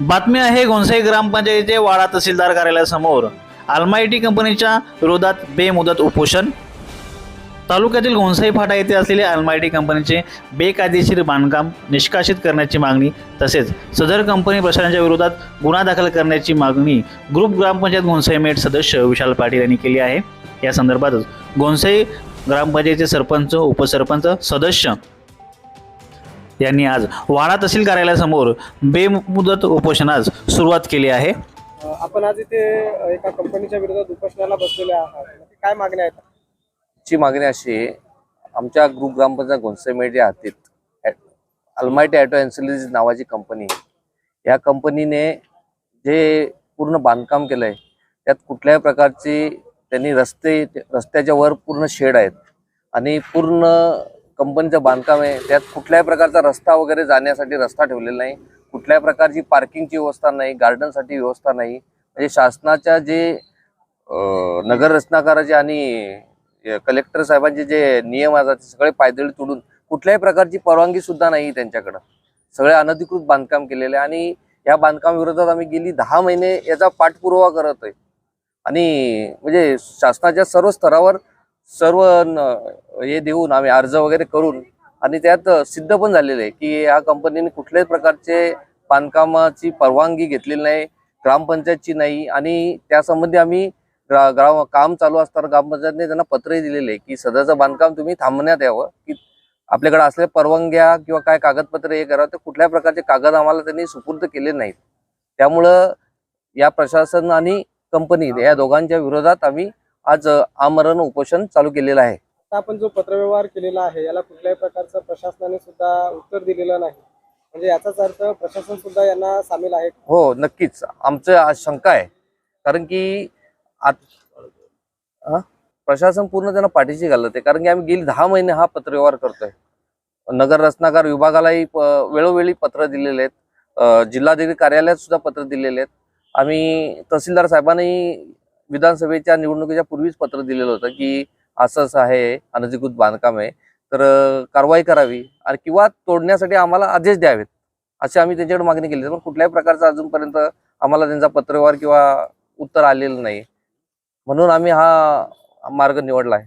बातमी आहे गोंसाई ग्रामपंचायतीचे वाडा तहसीलदार कार्यालयासमोर. आलमायटी कंपनीच्या विरोधात बेमुदत उपोषण. तालुक्यातील घोणसाई फाटा येथे असलेले अल्मायटी कंपनीचे बेकायदेशीर बांधकाम निष्कासित करण्याची मागणी तसेच सदर कंपनी प्रशासनाच्या विरोधात गुन्हा दाखल करण्याची मागणी ग्रुप ग्रामपंचायत घोणसाई मेट सदस्य विशाल पाटील यांनी केली आहे. या संदर्भातच घोणसाई ग्रामपंचायतीचे सरपंच उपसरपंच सदस्य यांनी आज वाडा तहसील कार्यालयासमोर बेमुदत उपोषणास सुरुवात केली आहे. आपण आज इथे एका कंपनीच्या विरोधात उपोषणाला बसलेले आहात. नक्की काय मागण्या आहेत? ची मागणी अशी आहे आमच्या ग्रुप ग्रामपंचायत घोणसेमेट या हद्दीत ॲ- अल्मायटी ॲटो एन्सिलरीज नावाची कंपनी आहे. या कंपनीने जे पूर्ण बांधकाम केलं आहे त्यात कुठल्याही प्रकारची त्यांनी रस्ते रस्त्याच्या वर पूर्ण शेड आहेत आणि पूर्ण कंपनीचं बांधकाम आहे. त्यात कुठल्याही प्रकारचा रस्ता वगैरे जाण्यासाठी रस्ता ठेवलेला नाही. कुठल्याही प्रकारची पार्किंगची व्यवस्था नाही. गार्डनसाठी व्यवस्था नाही. म्हणजे शासनाच्या जे नगर रचनाकाराचे आणि कलेक्टर साहेबांचे जे नियम असतात ते सगळे पायदळी तोडून कुठल्याही प्रकारची परवानगी सुद्धा नाही त्यांच्याकडं. सगळे अनधिकृत बांधकाम केलेले आहे. आणि या बांधकामाविरोधात आम्ही गेली दहा महिने याचा पाठपुरावा करत आहे आणि म्हणजे शासनाच्या सर्व स्तरावर सर्व हे देऊन आम्ही अर्ज वगैरे करून आणि त्यात सिद्ध पण झालेलं आहे की या कंपनीने कुठल्याच प्रकारचे बांधकामाची परवानगी घेतलेली नाही ग्रामपंचायतची नाही आणि त्यासंबंधी आम्ही ग्रा ग्राम काम चालू असताना ग्रामपंचायतने त्यांना पत्रही दिलेले आहे की सध्याचं बांधकाम तुम्ही थांबण्यात यावं की आपल्याकडे असलेल्या परवानग्या किंवा काय कागदपत्र हे करावं तर कुठल्याही प्रकारचे कागद आम्हाला त्यांनी सुपूर्द केले नाहीत. त्यामुळं या प्रशासन आणि कंपनी या दोघांच्या विरोधात आम्ही आज आमरण उपोषण चालू केलेलं आहे. आता आपण जो पत्रव्यवहार केलेला आहे याला कुठल्याही प्रकारचं प्रशासनाने सुद्धा उत्तर दिलेलं नाही. म्हणजे याचाच अर्थ प्रशासन सुद्धा यांना सामील आहे. हो नक्कीच. आमचं आज शंका आहे. कारण की आत प्रशासन पूर्ण त्यांना पाठीशी घालत आहे. कारण की आम्ही गेली दहा महिने हा पत्रव्यवहार करतोय. नगर रचनाकार विभागालाही वेळोवेळी पत्र दिलेले आहेत. जिल्हाधिकारी कार्यालयात सुद्धा पत्र दिलेले आहेत. आम्ही तहसीलदार साहेबांनी विधानसभेच्या निवडणुकीच्या पूर्वीच पत्र दिलेलं होतं की असंच आहे अनधिकृत बांधकाम आहे तर कारवाई करावी आणि किंवा तोडण्यासाठी आम्हाला आदेश द्यावेत अशी आम्ही त्यांच्याकडे मागणी केली. पण कुठल्याही प्रकारचा अजूनपर्यंत आम्हाला त्यांचा पत्रव्यवहार किंवा उत्तर आलेलं नाही. म्हणून आम्ही हा मार्ग निवडला आहे.